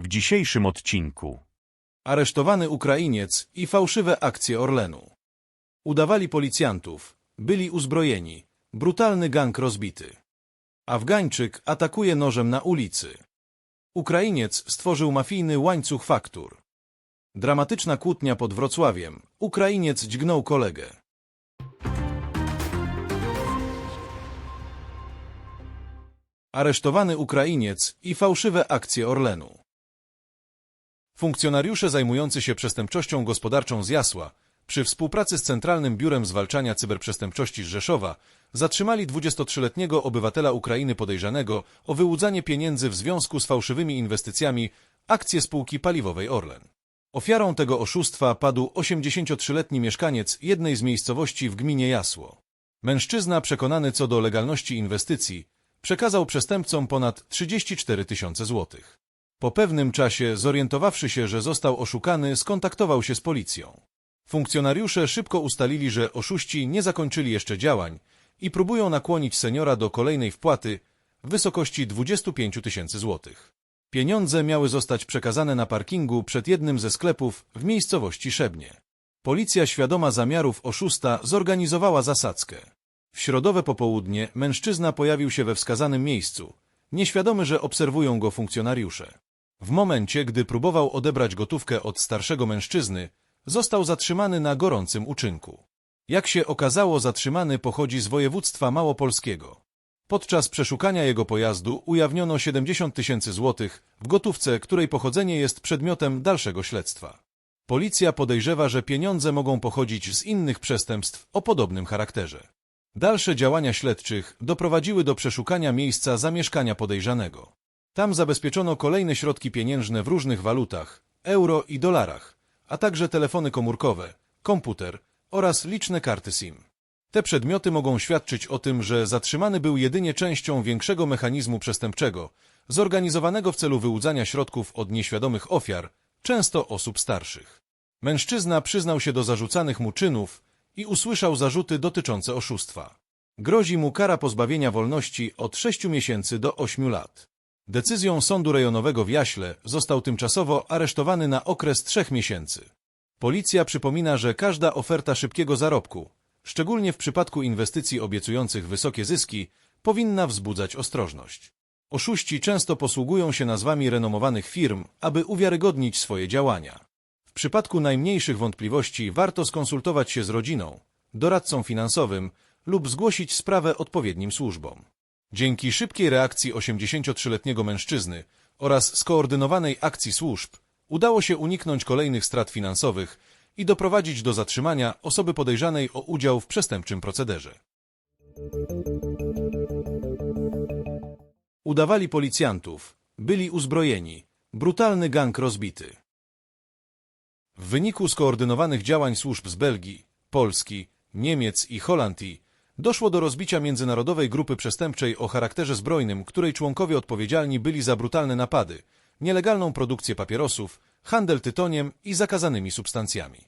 W dzisiejszym odcinku Aresztowany Ukrainiec i fałszywe akcje Orlenu. Udawali policjantów, byli uzbrojeni, brutalny gang rozbity. Afgańczyk atakuje nożem na ulicy. Ukrainiec stworzył mafijny łańcuch faktur. Dramatyczna kłótnia pod Wrocławiem. Ukrainiec dźgnął kolegę. Aresztowany Ukrainiec i fałszywe akcje Orlenu. Funkcjonariusze zajmujący się przestępczością gospodarczą z Jasła przy współpracy z Centralnym Biurem Zwalczania Cyberprzestępczości z Rzeszowa zatrzymali 23-letniego obywatela Ukrainy podejrzanego o wyłudzanie pieniędzy w związku z fałszywymi inwestycjami akcje spółki paliwowej Orlen. Ofiarą tego oszustwa padł 83-letni mieszkaniec jednej z miejscowości w gminie Jasło. Mężczyzna przekonany co do legalności inwestycji przekazał przestępcom ponad 34 tysiące złotych. Po pewnym czasie, zorientowawszy się, że został oszukany, skontaktował się z policją. Funkcjonariusze szybko ustalili, że oszuści nie zakończyli jeszcze działań i próbują nakłonić seniora do kolejnej wpłaty w wysokości 25 tysięcy złotych. Pieniądze miały zostać przekazane na parkingu przed jednym ze sklepów w miejscowości Szebnie. Policja świadoma zamiarów oszusta zorganizowała zasadzkę. W środowe popołudnie mężczyzna pojawił się we wskazanym miejscu, nieświadomy, że obserwują go funkcjonariusze. W momencie, gdy próbował odebrać gotówkę od starszego mężczyzny, został zatrzymany na gorącym uczynku. Jak się okazało, zatrzymany pochodzi z województwa małopolskiego. Podczas przeszukania jego pojazdu ujawniono 70 tysięcy złotych w gotówce, której pochodzenie jest przedmiotem dalszego śledztwa. Policja podejrzewa, że pieniądze mogą pochodzić z innych przestępstw o podobnym charakterze. Dalsze działania śledczych doprowadziły do przeszukania miejsca zamieszkania podejrzanego. Tam zabezpieczono kolejne środki pieniężne w różnych walutach, euro i dolarach, a także telefony komórkowe, komputer oraz liczne karty SIM. Te przedmioty mogą świadczyć o tym, że zatrzymany był jedynie częścią większego mechanizmu przestępczego, zorganizowanego w celu wyłudzania środków od nieświadomych ofiar, często osób starszych. Mężczyzna przyznał się do zarzucanych mu czynów i usłyszał zarzuty dotyczące oszustwa. Grozi mu kara pozbawienia wolności od 6 miesięcy do 8 lat. Decyzją Sądu Rejonowego w Jaśle został tymczasowo aresztowany na okres trzech miesięcy. Policja przypomina, że każda oferta szybkiego zarobku, szczególnie w przypadku inwestycji obiecujących wysokie zyski, powinna wzbudzać ostrożność. Oszuści często posługują się nazwami renomowanych firm, aby uwiarygodnić swoje działania. W przypadku najmniejszych wątpliwości warto skonsultować się z rodziną, doradcą finansowym lub zgłosić sprawę odpowiednim służbom. Dzięki szybkiej reakcji 83-letniego mężczyzny oraz skoordynowanej akcji służb udało się uniknąć kolejnych strat finansowych i doprowadzić do zatrzymania osoby podejrzanej o udział w przestępczym procederze. Udawali policjantów, byli uzbrojeni, brutalny gang rozbity. W wyniku skoordynowanych działań służb z Belgii, Polski, Niemiec i Holandii doszło do rozbicia międzynarodowej grupy przestępczej o charakterze zbrojnym, której członkowie odpowiedzialni byli za brutalne napady, nielegalną produkcję papierosów, handel tytoniem i zakazanymi substancjami.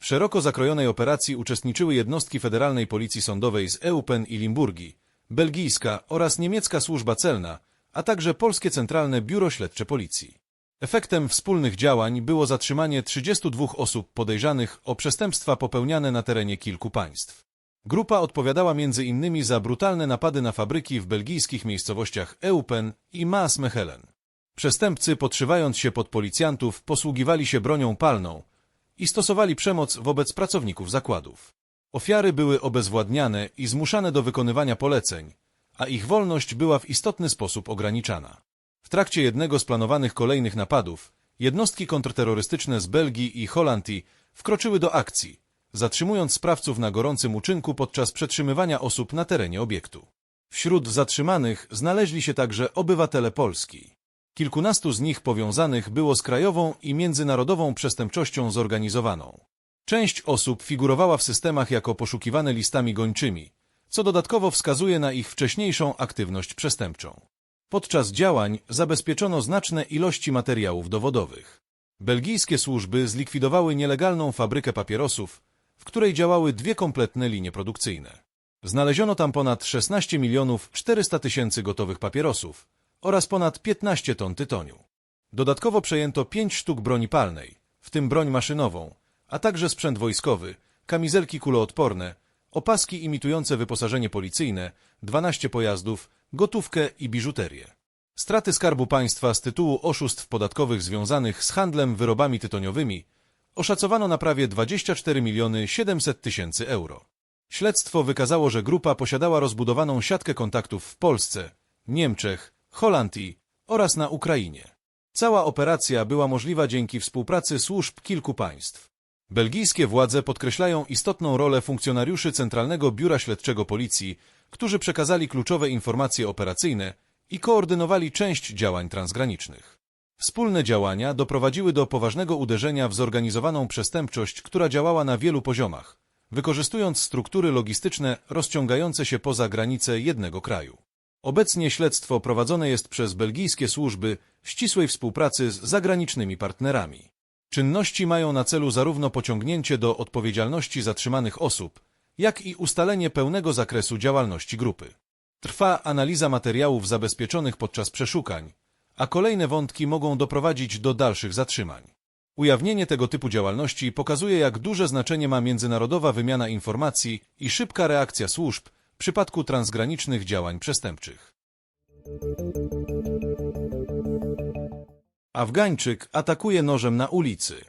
W szeroko zakrojonej operacji uczestniczyły jednostki Federalnej Policji Sądowej z Eupen i Limburgii, belgijska oraz niemiecka służba celna, a także Polskie Centralne Biuro Śledcze Policji. Efektem wspólnych działań było zatrzymanie 32 osób podejrzanych o przestępstwa popełniane na terenie kilku państw. Grupa odpowiadała innymi za brutalne napady na fabryki w belgijskich miejscowościach Eupen i Maasmechelen. Przestępcy, podszywając się pod policjantów, posługiwali się bronią palną i stosowali przemoc wobec pracowników zakładów. Ofiary były obezwładniane i zmuszane do wykonywania poleceń, a ich wolność była w istotny sposób ograniczana. W trakcie jednego z planowanych kolejnych napadów jednostki kontrterrorystyczne z Belgii i Holandii wkroczyły do akcji, zatrzymując sprawców na gorącym uczynku podczas przetrzymywania osób na terenie obiektu. Wśród zatrzymanych znaleźli się także obywatele Polski. Kilkunastu z nich powiązanych było z krajową i międzynarodową przestępczością zorganizowaną. Część osób figurowała w systemach jako poszukiwane listami gończymi, co dodatkowo wskazuje na ich wcześniejszą aktywność przestępczą. Podczas działań zabezpieczono znaczne ilości materiałów dowodowych. Belgijskie służby zlikwidowały nielegalną fabrykę papierosów, w której działały dwie kompletne linie produkcyjne. Znaleziono tam ponad 16 milionów 400 tysięcy gotowych papierosów oraz ponad 15 ton tytoniu. Dodatkowo przejęto pięć sztuk broni palnej, w tym broń maszynową, a także sprzęt wojskowy, kamizelki kuloodporne, opaski imitujące wyposażenie policyjne, 12 pojazdów, gotówkę i biżuterię. Straty Skarbu Państwa z tytułu oszustw podatkowych związanych z handlem wyrobami tytoniowymi oszacowano na prawie 24 miliony 700 tysięcy euro. Śledztwo wykazało, że grupa posiadała rozbudowaną siatkę kontaktów w Polsce, Niemczech, Holandii oraz na Ukrainie. Cała operacja była możliwa dzięki współpracy służb kilku państw. Belgijskie władze podkreślają istotną rolę funkcjonariuszy Centralnego Biura Śledczego Policji, którzy przekazali kluczowe informacje operacyjne i koordynowali część działań transgranicznych. Wspólne działania doprowadziły do poważnego uderzenia w zorganizowaną przestępczość, która działała na wielu poziomach, wykorzystując struktury logistyczne rozciągające się poza granice jednego kraju. Obecnie śledztwo prowadzone jest przez belgijskie służby w ścisłej współpracy z zagranicznymi partnerami. Czynności mają na celu zarówno pociągnięcie do odpowiedzialności zatrzymanych osób, jak i ustalenie pełnego zakresu działalności grupy. Trwa analiza materiałów zabezpieczonych podczas przeszukań, a kolejne wątki mogą doprowadzić do dalszych zatrzymań. Ujawnienie tego typu działalności pokazuje, jak duże znaczenie ma międzynarodowa wymiana informacji i szybka reakcja służb w przypadku transgranicznych działań przestępczych. Afgańczyk atakuje nożem na ulicy.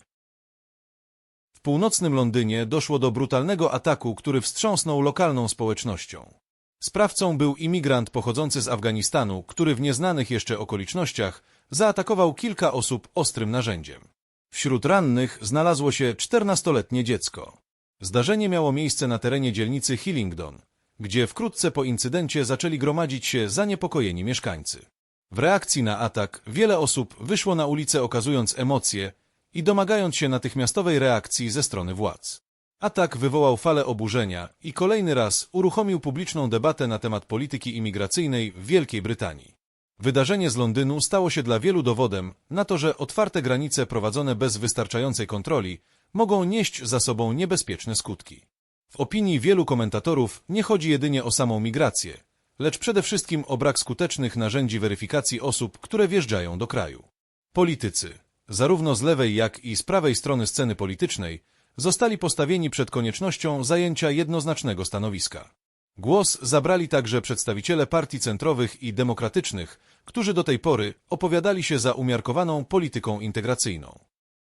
W północnym Londynie doszło do brutalnego ataku, który wstrząsnął lokalną społecznością. Sprawcą był imigrant pochodzący z Afganistanu, który w nieznanych jeszcze okolicznościach zaatakował kilka osób ostrym narzędziem. Wśród rannych znalazło się 14-letnie dziecko. Zdarzenie miało miejsce na terenie dzielnicy Hillingdon, gdzie wkrótce po incydencie zaczęli gromadzić się zaniepokojeni mieszkańcy. W reakcji na atak wiele osób wyszło na ulicę okazując emocje i domagając się natychmiastowej reakcji ze strony władz. Atak wywołał falę oburzenia i kolejny raz uruchomił publiczną debatę na temat polityki imigracyjnej w Wielkiej Brytanii. Wydarzenie z Londynu stało się dla wielu dowodem na to, że otwarte granice prowadzone bez wystarczającej kontroli mogą nieść za sobą niebezpieczne skutki. W opinii wielu komentatorów nie chodzi jedynie o samą migrację, lecz przede wszystkim o brak skutecznych narzędzi weryfikacji osób, które wjeżdżają do kraju. Politycy, zarówno z lewej jak i z prawej strony sceny politycznej, zostali postawieni przed koniecznością zajęcia jednoznacznego stanowiska. Głos zabrali także przedstawiciele partii centrowych i demokratycznych, którzy do tej pory opowiadali się za umiarkowaną polityką integracyjną.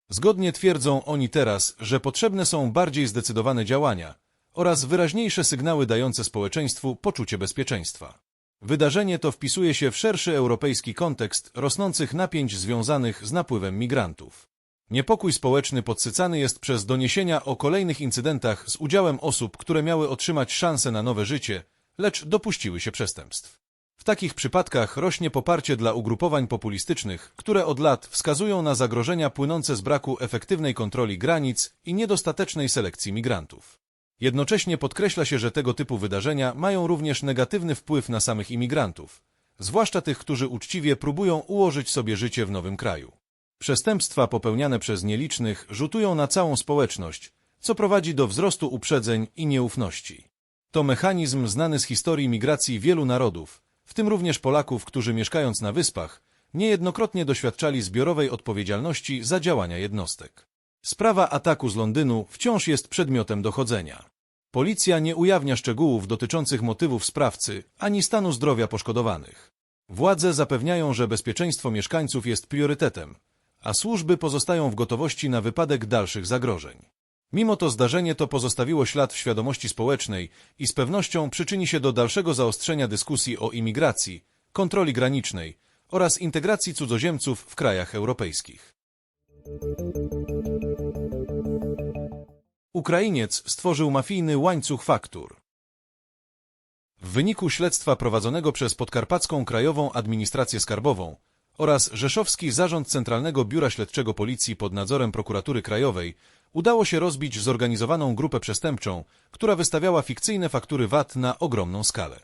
Zgodnie twierdzą oni teraz, że potrzebne są bardziej zdecydowane działania oraz wyraźniejsze sygnały dające społeczeństwu poczucie bezpieczeństwa. Wydarzenie to wpisuje się w szerszy europejski kontekst rosnących napięć związanych z napływem migrantów. Niepokój społeczny podsycany jest przez doniesienia o kolejnych incydentach z udziałem osób, które miały otrzymać szansę na nowe życie, lecz dopuściły się przestępstw. W takich przypadkach rośnie poparcie dla ugrupowań populistycznych, które od lat wskazują na zagrożenia płynące z braku efektywnej kontroli granic i niedostatecznej selekcji migrantów. Jednocześnie podkreśla się, że tego typu wydarzenia mają również negatywny wpływ na samych imigrantów, zwłaszcza tych, którzy uczciwie próbują ułożyć sobie życie w nowym kraju. Przestępstwa popełniane przez nielicznych rzutują na całą społeczność, co prowadzi do wzrostu uprzedzeń i nieufności. To mechanizm znany z historii migracji wielu narodów, w tym również Polaków, którzy mieszkając na wyspach, niejednokrotnie doświadczali zbiorowej odpowiedzialności za działania jednostek. Sprawa ataku z Londynu wciąż jest przedmiotem dochodzenia. Policja nie ujawnia szczegółów dotyczących motywów sprawcy ani stanu zdrowia poszkodowanych. Władze zapewniają, że bezpieczeństwo mieszkańców jest priorytetem, a służby pozostają w gotowości na wypadek dalszych zagrożeń. Mimo to zdarzenie to pozostawiło ślad w świadomości społecznej i z pewnością przyczyni się do dalszego zaostrzenia dyskusji o imigracji, kontroli granicznej oraz integracji cudzoziemców w krajach europejskich. Ukrainiec stworzył mafijny łańcuch faktur. W wyniku śledztwa prowadzonego przez Podkarpacką Krajową Administrację Skarbową oraz Rzeszowski Zarząd Centralnego Biura Śledczego Policji pod nadzorem Prokuratury Krajowej udało się rozbić zorganizowaną grupę przestępczą, która wystawiała fikcyjne faktury VAT na ogromną skalę.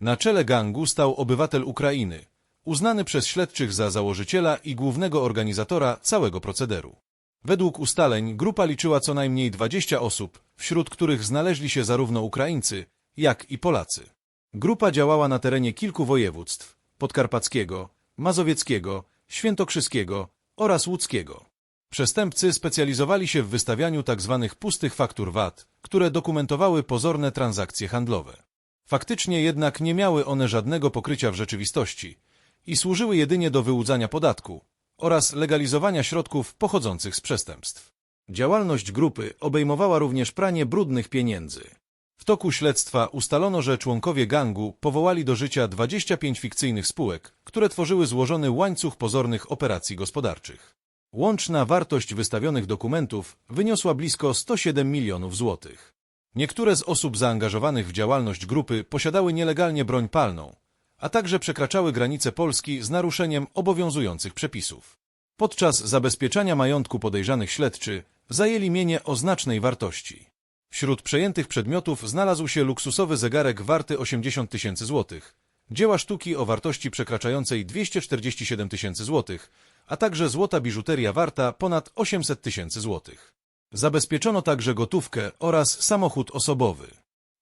Na czele gangu stał obywatel Ukrainy, uznany przez śledczych za założyciela i głównego organizatora całego procederu. Według ustaleń grupa liczyła co najmniej 20 osób, wśród których znaleźli się zarówno Ukraińcy, jak i Polacy. Grupa działała na terenie kilku województw podkarpackiego, mazowieckiego, świętokrzyskiego oraz łódzkiego. Przestępcy specjalizowali się w wystawianiu tzw. pustych faktur VAT, które dokumentowały pozorne transakcje handlowe. Faktycznie jednak nie miały one żadnego pokrycia w rzeczywistości i służyły jedynie do wyłudzania podatku oraz legalizowania środków pochodzących z przestępstw. Działalność grupy obejmowała również pranie brudnych pieniędzy. W toku śledztwa ustalono, że członkowie gangu powołali do życia 25 fikcyjnych spółek, które tworzyły złożony łańcuch pozornych operacji gospodarczych. Łączna wartość wystawionych dokumentów wyniosła blisko 107 milionów złotych. Niektóre z osób zaangażowanych w działalność grupy posiadały nielegalnie broń palną, a także przekraczały granice Polski z naruszeniem obowiązujących przepisów. Podczas zabezpieczania majątku podejrzanych śledczy zajęli mienie o znacznej wartości. Wśród przejętych przedmiotów znalazł się luksusowy zegarek warty 80 tysięcy złotych, dzieła sztuki o wartości przekraczającej 247 tysięcy złotych, a także złota biżuteria warta ponad 800 tysięcy złotych. Zabezpieczono także gotówkę oraz samochód osobowy.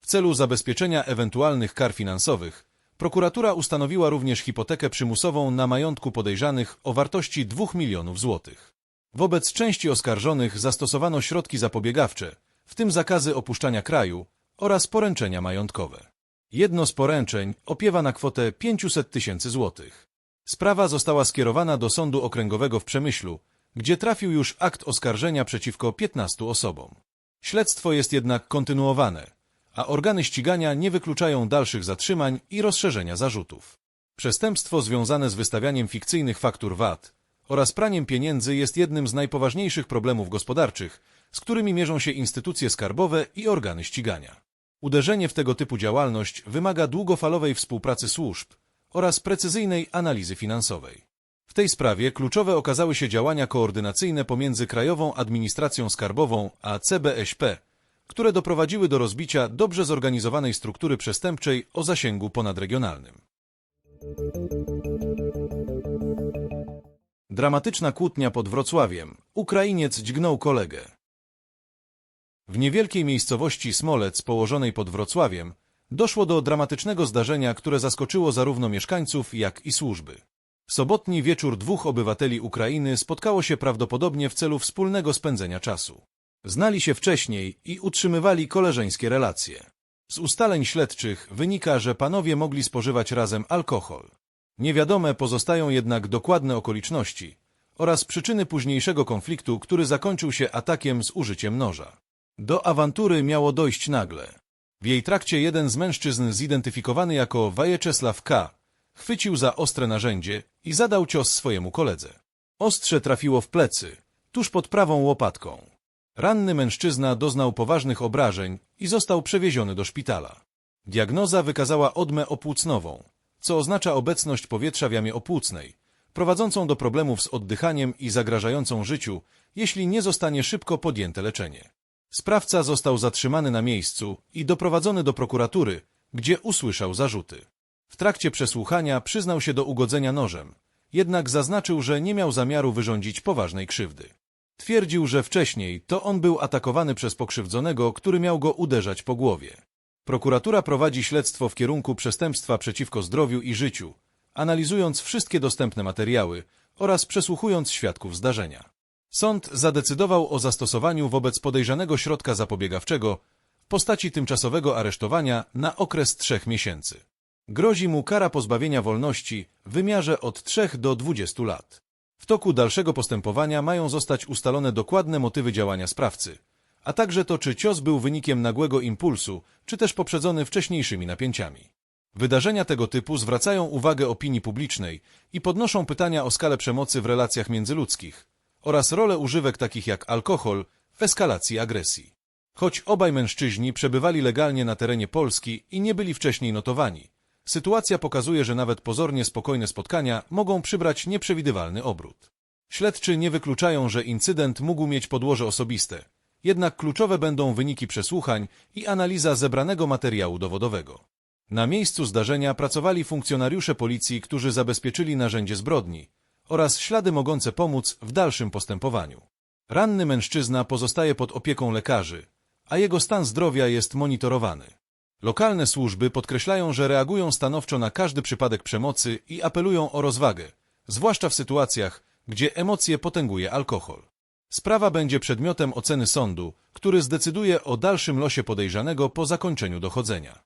W celu zabezpieczenia ewentualnych kar finansowych, prokuratura ustanowiła również hipotekę przymusową na majątku podejrzanych o wartości 2 milionów złotych. Wobec części oskarżonych zastosowano środki zapobiegawcze, w tym zakazy opuszczania kraju oraz poręczenia majątkowe. Jedno z poręczeń opiewa na kwotę 500 tysięcy złotych. Sprawa została skierowana do Sądu Okręgowego w Przemyślu, gdzie trafił już akt oskarżenia przeciwko 15 osobom. Śledztwo jest jednak kontynuowane, a organy ścigania nie wykluczają dalszych zatrzymań i rozszerzenia zarzutów. Przestępstwo związane z wystawianiem fikcyjnych faktur VAT oraz praniem pieniędzy jest jednym z najpoważniejszych problemów gospodarczych, z którymi mierzą się instytucje skarbowe i organy ścigania. Uderzenie w tego typu działalność wymaga długofalowej współpracy służb oraz precyzyjnej analizy finansowej. W tej sprawie kluczowe okazały się działania koordynacyjne pomiędzy Krajową Administracją Skarbową a CBŚP, które doprowadziły do rozbicia dobrze zorganizowanej struktury przestępczej o zasięgu ponadregionalnym. Dramatyczna kłótnia pod Wrocławiem. Ukrainiec dźgnął kolegę. W niewielkiej miejscowości Smolec, położonej pod Wrocławiem, doszło do dramatycznego zdarzenia, które zaskoczyło zarówno mieszkańców, jak i służby. Sobotni wieczór dwóch obywateli Ukrainy spotkało się prawdopodobnie w celu wspólnego spędzenia czasu. Znali się wcześniej i utrzymywali koleżeńskie relacje. Z ustaleń śledczych wynika, że panowie mogli spożywać razem alkohol. Niewiadome pozostają jednak dokładne okoliczności oraz przyczyny późniejszego konfliktu, który zakończył się atakiem z użyciem noża. Do awantury miało dojść nagle. W jej trakcie jeden z mężczyzn zidentyfikowany jako Wajeczesław K. chwycił za ostre narzędzie i zadał cios swojemu koledze. Ostrze trafiło w plecy, tuż pod prawą łopatką. Ranny mężczyzna doznał poważnych obrażeń i został przewieziony do szpitala. Diagnoza wykazała odmę opłucnową, co oznacza obecność powietrza w jamie opłucnej, prowadzącą do problemów z oddychaniem i zagrażającą życiu, jeśli nie zostanie szybko podjęte leczenie. Sprawca został zatrzymany na miejscu i doprowadzony do prokuratury, gdzie usłyszał zarzuty. W trakcie przesłuchania przyznał się do ugodzenia nożem, jednak zaznaczył, że nie miał zamiaru wyrządzić poważnej krzywdy. Twierdził, że wcześniej to on był atakowany przez pokrzywdzonego, który miał go uderzać po głowie. Prokuratura prowadzi śledztwo w kierunku przestępstwa przeciwko zdrowiu i życiu, analizując wszystkie dostępne materiały oraz przesłuchując świadków zdarzenia. Sąd zadecydował o zastosowaniu wobec podejrzanego środka zapobiegawczego w postaci tymczasowego aresztowania na okres trzech miesięcy. Grozi mu kara pozbawienia wolności w wymiarze od 3 do 20 lat. W toku dalszego postępowania mają zostać ustalone dokładne motywy działania sprawcy, a także to, czy cios był wynikiem nagłego impulsu, czy też poprzedzony wcześniejszymi napięciami. Wydarzenia tego typu zwracają uwagę opinii publicznej i podnoszą pytania o skalę przemocy w relacjach międzyludzkich oraz rolę używek takich jak alkohol w eskalacji agresji. Choć obaj mężczyźni przebywali legalnie na terenie Polski i nie byli wcześniej notowani, sytuacja pokazuje, że nawet pozornie spokojne spotkania mogą przybrać nieprzewidywalny obrót. Śledczy nie wykluczają, że incydent mógł mieć podłoże osobiste, jednak kluczowe będą wyniki przesłuchań i analiza zebranego materiału dowodowego. Na miejscu zdarzenia pracowali funkcjonariusze policji, którzy zabezpieczyli narzędzie zbrodni oraz ślady mogące pomóc w dalszym postępowaniu. Ranny mężczyzna pozostaje pod opieką lekarzy, a jego stan zdrowia jest monitorowany. Lokalne służby podkreślają, że reagują stanowczo na każdy przypadek przemocy i apelują o rozwagę, zwłaszcza w sytuacjach, gdzie emocje potęguje alkohol. Sprawa będzie przedmiotem oceny sądu, który zdecyduje o dalszym losie podejrzanego po zakończeniu dochodzenia.